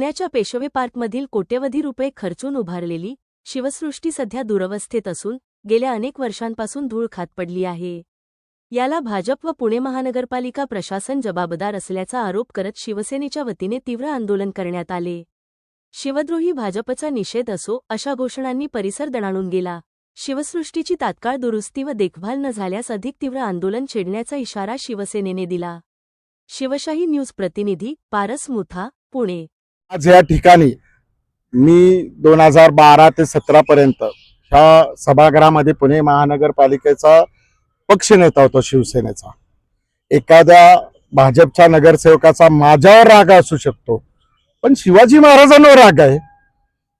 पुण्याच्या पेशवे पार्कमधील कोट्यवधी रुपये खर्चून उभारलेली शिवसृष्टी सध्या दुरवस्थेत असून गेल्या अनेक वर्षांपासून धूळ खात पडली आहे. याला भाजप व पुणे महानगरपालिका प्रशासन जबाबदार असल्याचा आरोप करत शिवसेनेच्या वतीने तीव्र आंदोलन करण्यात आले. शिवद्रोही भाजपचा निषेध असो अशा घोषणांनी परिसर दणाणून गेला. शिवसृष्टीची तात्काळ दुरुस्ती व देखभाल न झाल्यास अधिक तीव्र आंदोलन छेडण्याचा इशारा शिवसेनेने दिला. शिवशाही न्यूज प्रतिनिधी पारस मुथा पुणे. आज या ठिकाणी मी दोन हजार बारा ते सतरा पर्यंत ह्या सभागृहामध्ये पुणे महानगरपालिकेचा पक्ष नेता होतो शिवसेनेचा. एखाद्या भाजपच्या नगरसेवकाचा माझ्यावर राग असू शकतो पण शिवाजी महाराजांवर राग आहे.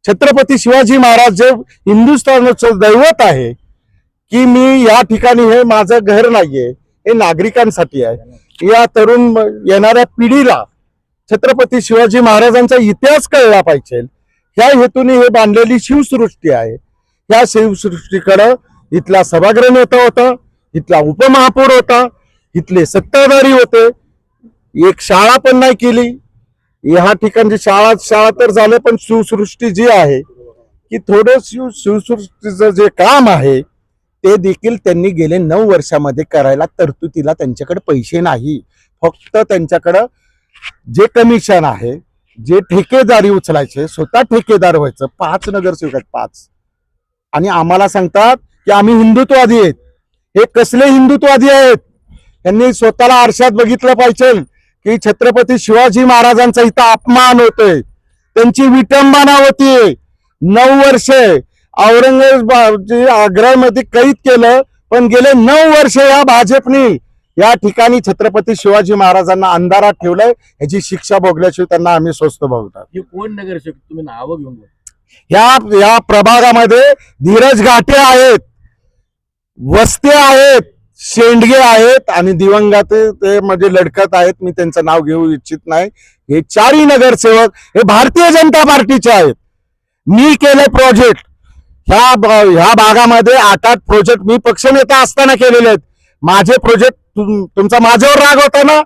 छत्रपती शिवाजी महाराज जे हिंदुस्थानचं दैवत आहे की मी या ठिकाणी हे माझं घर नाहीये हे नागरिकांसाठी आहे. या तरुण येणाऱ्या पिढीला छत्रपती शिवाजी महाराजांचा इतिहास कळला पाहिजे. ह्या हेतूने हे बांधलेली शिवसृष्टी आहे. या शिवसृष्टीकडं इथला सभागृह नेता होता इथला उपमहापौर होता इथले सत्ताधारी होते. एक शाळा पण नाही केली. ह्या ठिकाणची शाळा शाळा तर झाले पण शिवसृष्टी जी आहे की थोडं शिव शिवसृष्टीचं जे काम आहे ते देखील त्यांनी गेले नऊ वर्षामध्ये करायला तरतुदीला त्यांच्याकडे पैसे नाही. फक्त त्यांच्याकडं जे कमिशन आहे जे ठेकेदारी उचलायचे स्वतः ठेकेदार व्हायचं पाच नगरसेवक आहेत पाच. आणि आम्हाला सांगतात की आम्ही हिंदुत्ववादी आहेत. हे कसले हिंदुत्ववादी आहेत? यांनी स्वतःला आरशात बघितलं पाहिजे की छत्रपती शिवाजी महाराजांचा इथं अपमान होतोय. त्यांची विटंबना होती नऊ वर्षे औरंगजेब आग्र्यामध्ये कैद केलं पण गेले नऊ वर्ष या भाजपनी या ठिकाणी छत्रपती शिवाजी महाराजांना अंधारात ठेवलंय ह्याची शिक्षा भोगल्याशिवाय त्यांना आम्ही स्वस्त भोगतात हे कोण नगरसेवक तुम्ही नावं घेऊन बोला. ह्या या प्रभागामध्ये धीरज घाटे आहेत वस्ते आहेत शेंडगे आहेत आणि दिवंगत ते म्हणजे लढकत आहेत. मी त्यांचं नाव घेऊ इच्छित नाही. हे चारही नगरसेवक हे भारतीय जनता पार्टीचे आहेत. मी केले प्रोजेक्ट ह्या ब- ह्या भागामध्ये आठ आठ प्रोजेक्ट मी पक्षनेता असताना केलेले आहेत. माझे प्रोजेक्ट तुमचा माझ्यावर राग होता ना?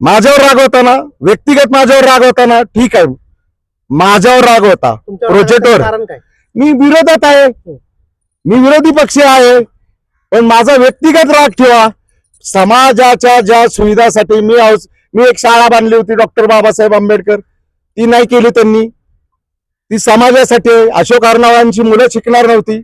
माझ्यावर राग होता ना? व्यक्तिगत माझ्यावर राग होता ना? ठीक आहे. माझ्यावर राग होता. प्रोजेक्टवर. मी विरोधात आहे. मी विरोधी पक्षी आहे. पण माझा व्यक्तिगत राग ठेवा. समाजाच्या ज्या सुविधासाठी मी मी एक शाळा बांधली होती डॉक्टर बाबासाहेब आंबेडकर. ती नाही केली त्यांनी. ती समाजासाठी. अशोक अर्नावांची मुलं शिकणार नव्हती.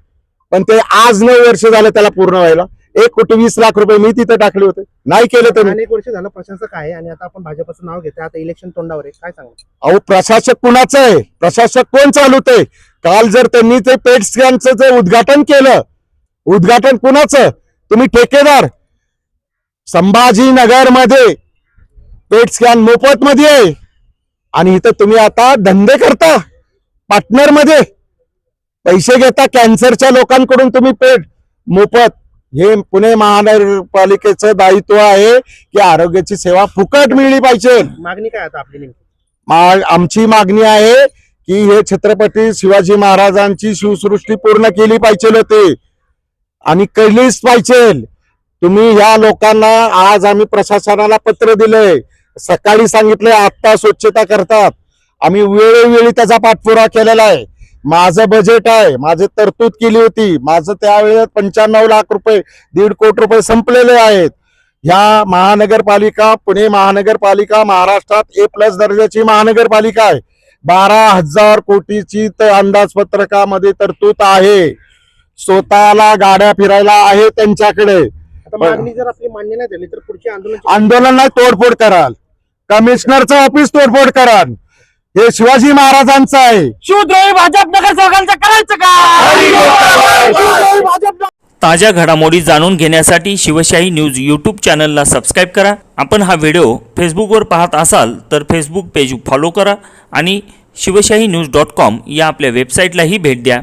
पण ते आज नऊ वर्ष झाले त्याला पूर्ण व्हायला. एक कोटी वीस लाख रुपये मी तिथे टाकले होते. नाही केले त्यांनी. अनेक वर्ष झालं प्रशासक आहे आणि आता आपण भाजपचं नाव घेतोय. आता इलेक्शन तोंडावर आहे. काय सांगा अहो प्रशासक कुणाचं आहे? प्रशासक कोण चालवते काल जर त्यांनी ते पेट स्कॅनचं जे उद्घाटन केलं उद्घाटन कुणाचं? तुम्ही ठेकेदार. संभाजीनगरमध्ये पेट स्कॅन मोफत मध्ये आहे. आणि इथं तुम्ही आता धंदे करता. पार्टनरमध्ये पैसे घेता. कॅन्सरच्या लोकांकडून तुम्ही पेट मोफत हे पुणे महानगरपालिकेचं दायित्व आहे की आरोग्याची सेवा फुकट मिळली पाहिजे. मागणी काय आता आपली नेमकी? मा- आमची मागणी आहे की हे छत्रपती शिवाजी महाराजांची शिवसृष्टी पूर्ण केली पाहिजे होती. आणि केलीच पाहिजे. तुम्ही या लोकांना आज आम्ही प्रशासनाला पत्र दिलंय. सकाळी सांगितलंय आत्ता स्वच्छता करतात. आम्ही वेळोवेळी त्याचा पाठपुरावा केलेला आहे. माझं बजेट आहे. माझी तरतूद केली होती. माझं त्यावेळेस पंच्याण्णव लाख रुपये दीड कोटी रुपये संपलेले आहेत. ह्या महानगरपालिका पुणे महानगरपालिका महाराष्ट्रात ए प्लस दर्जाची महानगरपालिका आहे. बारा हजार कोटीची तर अंदाजपत्रकामध्ये तरतूद आहे. स्वतःला गाड्या फिरायला आहे त्यांच्याकडे. मागणी जर आपली मान्य नाही झाली तर पुढची आंदोलन आंदोलनात तोडफोड कराल. कमिशनरचं ऑफिस तोडफोड कराल. हे शिवाजी महाराजांचं आहे. शिवद्रोही भाजप नगरसेवकांचं करायचं का? ताज्या घडामोडी जाणून घेण्यासाठी शिवशाही न्यूज यूट्यूब चॅनलला सबस्क्राईब करा. आपण हा व्हिडिओ फेसबुकवर पाहत असाल तर फेसबुक पेज फॉलो करा आणि शिवशाही न्यूज डॉट कॉम या आपल्या वेबसाईटलाही भेट द्या.